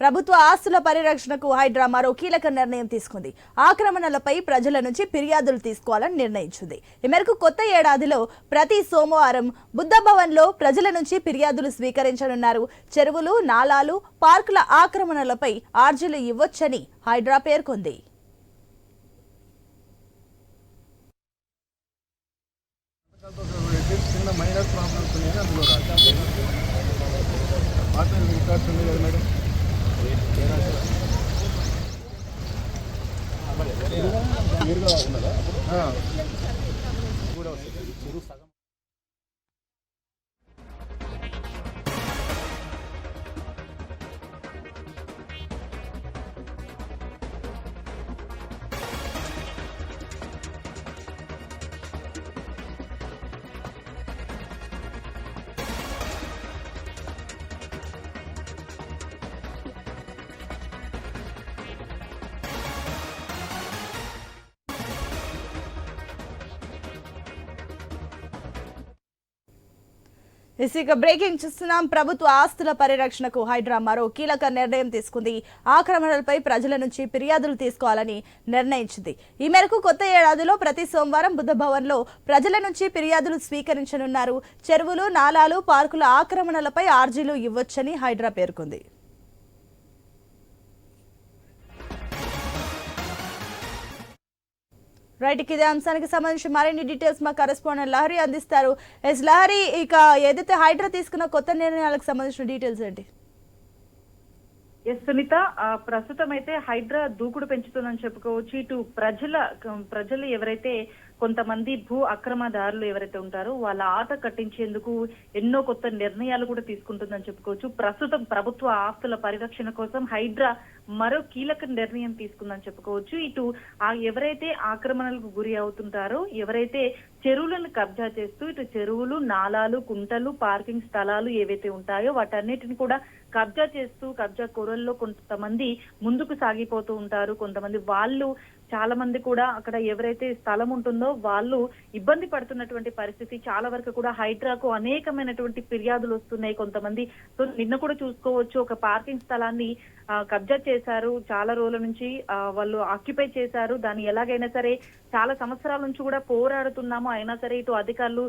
ప్రభుత్వ ఆస్తుల పరిరక్షణకు హైడ్రా మరో కీలక నిర్ణయం తీసుకుంది. ఆక్రమణలపై ప్రజల నుంచి ఫిర్యాదులు తీసుకోవాలని నిర్ణయించింది. ఈ మేరకు కొత్త ఏడాదిలో ప్రతి సోమవారం బుద్ధ భవన్లో ప్రజల నుంచి ఫిర్యాదులు స్వీకరించనున్నారు. చెరువులు నాలాలు పార్కుల ఆక్రమణలపై ఆర్జీలు ఇవ్వొచ్చని హైడ్రా పేర్కొంది. చిన్న మైనర్ ప్రాబ్లమ్స్ అందులో మేడం? కూడా వస్తుంది. ఇక బ్రేకింగ్ చూస్తున్నాం. ప్రభుత్వ ఆస్తుల పరిరక్షణకు హైడ్రా మరో కీలక నిర్ణయం తీసుకుంది. ఆక్రమణలపై ప్రజల నుంచి ఫిర్యాదులు తీసుకోవాలని నిర్ణయించింది. ఈ మేరకు కొత్త ఏడాదిలో ప్రతి సోమవారం బుద్ధ భవన్లో ప్రజల నుంచి ఫిర్యాదులు స్వీకరించనున్నారు. చెరువులు నాలాలు పార్కుల ఆక్రమణలపై ఆర్జీలు ఇవ్వొచ్చని హైడ్రా పేర్కొంది. రైట్ ఇదే అంశానికి సంబంధించి మరిన్ని డీటెయిల్స్ మా కరెస్పాండెంట్ లహరి అందిస్తారు. ఎస్ లహరి ఇక ఏదైతే హైడ్రా తీసుకున్న కొత్త నిర్ణయాలకు సంబంధించిన డీటెయిల్స్ ఏంటి? ఎస్ సునీత ప్రస్తుతం అయితే హైడ్రా దూకుడు పెంచుతుందని చెప్పుకోవచ్చు. ఇటు ప్రజల ప్రజలు ఎవరైతే కొంతమంది భూ అక్రమదారులు ఎవరైతే ఉంటారో వాళ్ళ ఆట కట్టించేందుకు ఎన్నో కొత్త నిర్ణయాలు కూడా తీసుకుంటుందని చెప్పుకోవచ్చు. ప్రస్తుతం ప్రభుత్వ ఆస్తుల పరిరక్షణ కోసం హైడ్రా మరో కీలక నిర్ణయం తీసుకుందని చెప్పుకోవచ్చు. ఇటు ఆ ఎవరైతే ఆక్రమణలకు గురి అవుతుంటారో ఎవరైతే చెరువులను కబ్జా చేస్తూ ఇటు చెరువులు నాలాలు కుంటలు పార్కింగ్ స్థలాలు ఏవైతే ఉంటాయో వాటన్నిటిని కూడా కబ్జా చేస్తూ కబ్జా కూరల్లో కొంతమంది ముందుకు సాగిపోతూ ఉంటారు. కొంతమంది వాళ్ళు చాలా మంది కూడా అక్కడ ఎవరైతే స్థలం ఉంటుందో వాళ్ళు ఇబ్బంది పడుతున్నటువంటి పరిస్థితి. చాలా వరకు కూడా హైడ్రాకు అనేకమైనటువంటి ఫిర్యాదులు వస్తున్నాయి కొంతమంది. సో నిన్న కూడా చూసుకోవచ్చు ఒక పార్కింగ్ స్థలాన్ని ఆ, కబ్జా చేశారు. చాలా రోజుల నుంచి వాళ్ళు ఆక్యుపై చేశారు. దాన్ని ఎలాగైనా సరే చాలా సంవత్సరాల నుంచి కూడా పోరాడుతున్నాము. అయినా సరే ఇటు అధికారులు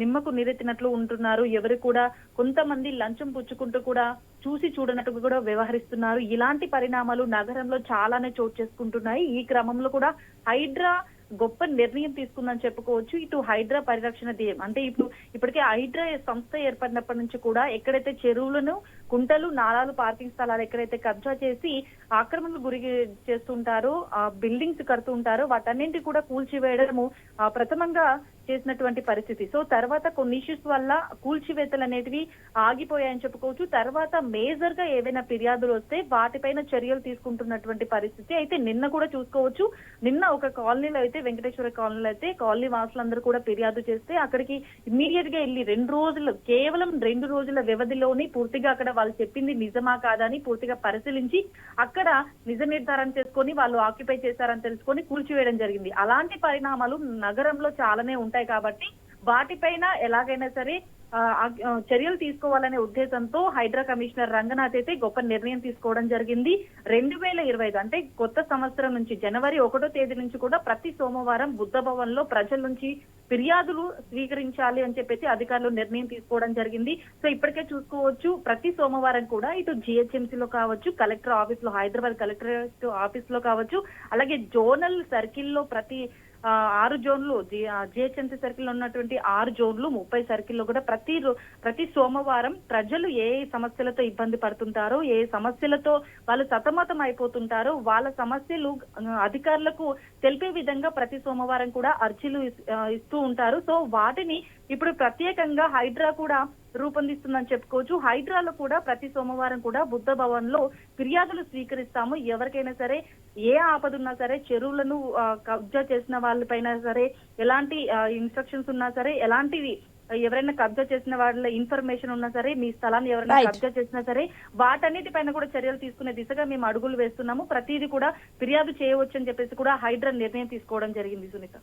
నిమ్మకు నీరెత్తినట్లు ఉంటున్నారు. ఎవరు కూడా కొంతమంది లంచం పుచ్చుకుంటూ కూడా చూసి చూడనట్టుగా కూడా వ్యవహరిస్తున్నారు. ఇలాంటి పరిణామాలు నగరంలో చాలానే చోటు చేసుకుంటున్నాయి. ఈ క్రమంలో కూడా హైడ్రా గొప్ప నిర్ణయం తీసుకుందని చెప్పుకోవచ్చు. ఇటు హైడ్రా పరిరక్షణ ధ్యేయం అంటే ఇప్పుడు ఇప్పటికే హైడ్రా సంస్థ ఏర్పడినప్పటి నుంచి కూడా ఎక్కడైతే చెరువులను కుంటలు నాలాలు పార్కింగ్ స్థలాలు ఎక్కడైతే కబ్జా చేసి ఆక్రమణకు గురి చేస్తుంటారో ఆ బిల్డింగ్స్ కడుతుంటారో వాటన్నింటి కూడా కూల్చివేయడము ఆ, ప్రథమంగా చేసినటువంటి పరిస్థితి. సో తర్వాత కొన్ని ఇష్యూస్ వల్ల కూల్చివేతలు అనేటివి ఆగిపోయాయని చెప్పుకోవచ్చు. తర్వాత మేజర్గా ఏవైనా ఫిర్యాదులు వస్తే వాటిపైన చర్యలు తీసుకుంటున్నటువంటి పరిస్థితి అయితే నిన్న కూడా చూసుకోవచ్చు. నిన్న ఒక కాలనీలో అయితే వెంకటేశ్వర కాలనీలో అయితే కాలనీ వాసులందరూ కూడా ఫిర్యాదు చేస్తే అక్కడికి ఇమ్మీడియట్గా వెళ్ళి రెండు రోజులు కేవలం రెండు రోజుల వ్యవధిలోని పూర్తిగా అక్కడ వాళ్ళు చెప్పింది నిజమా కాదా అని పూర్తిగా పరిశీలించి అక్కడ నిజ నిర్ధారణ చేసుకొని వాళ్ళు ఆక్యుపై చేశారని తెలుసుకొని కూల్చివేయడం జరిగింది. అలాంటి పరిణామాలు నగరంలో చాలానే ఉంటాయి. కాబట్టి వాటిపైన ఎలాగైనా సరే చర్యలు తీసుకోవాలనే ఉద్దేశంతో హైడ్రా కమిషనర్ రంగనాథ్ అయితే గొప్ప నిర్ణయం తీసుకోవడం జరిగింది. రెండు వేల ఇరవై ఐదు అంటే కొత్త సంవత్సరం నుంచి జనవరి ఒకటో తేదీ నుంచి కూడా ప్రతి సోమవారం బుద్ధ భవన్లో ప్రజల నుంచి ఫిర్యాదులు స్వీకరించాలి అని చెప్పేసి అధికారులు నిర్ణయం తీసుకోవడం జరిగింది. సో ఇప్పటికే చూసుకోవచ్చు ప్రతి సోమవారం కూడా ఇటు జిహెచ్ఎంసీ లో కావచ్చు కలెక్టర్ ఆఫీస్లో హైదరాబాద్ కలెక్టరేట్ ఆఫీస్లో కావచ్చు అలాగే జోనల్ సర్కిల్లో ప్రతి ఆరు జోన్లు జిహెచ్ఎంసీ సర్కిల్ ఉన్నటువంటి ఆరు జోన్లు ముప్పై సర్కిల్లో కూడా ప్రతి రో- ప్రతి సోమవారం ప్రజలు ఏ సమస్యలతో ఇబ్బంది పడుతుంటారో ఏ సమస్యలతో వాళ్ళు సతమతం అయిపోతుంటారో వాళ్ళ సమస్యలు అధికారులకు తెలిపే విధంగా ప్రతి సోమవారం కూడా అర్జీలు ఇస్తూ ఉంటారు. సో వాటిని ఇప్పుడు ప్రత్యేకంగా హైడ్రా కూడా రూపొందిస్తుందని చెప్పుకోవచ్చు. హైడ్రాలో కూడా ప్రతి సోమవారం కూడా బుద్ధ భవన్లో ఫిర్యాదులు స్వీకరిస్తాము. ఎవరికైనా సరే ఏ ఆపదున్నా సరే చెరువులను కబ్జా చేసిన వాళ్ళపైన సరే ఎలాంటి ఇన్స్ట్రక్షన్స్ ఉన్నా సరే ఎలాంటివి ఎవరైనా కబ్జా చేసిన వాళ్ళ ఇన్ఫర్మేషన్ ఉన్నా సరే మీ స్థలాన్ని ఎవరైనా. కబ్జా చేసినా సరే వాటన్నిటిపైన కూడా చర్యలు తీసుకునే దిశగా మేము అడుగులు వేస్తున్నాము ప్రతిదీ కూడా ఫిర్యాదు చేయవచ్చు అని చెప్పేసి కూడా హైడ్రా నిర్ణయం తీసుకోవడం జరిగింది సునీత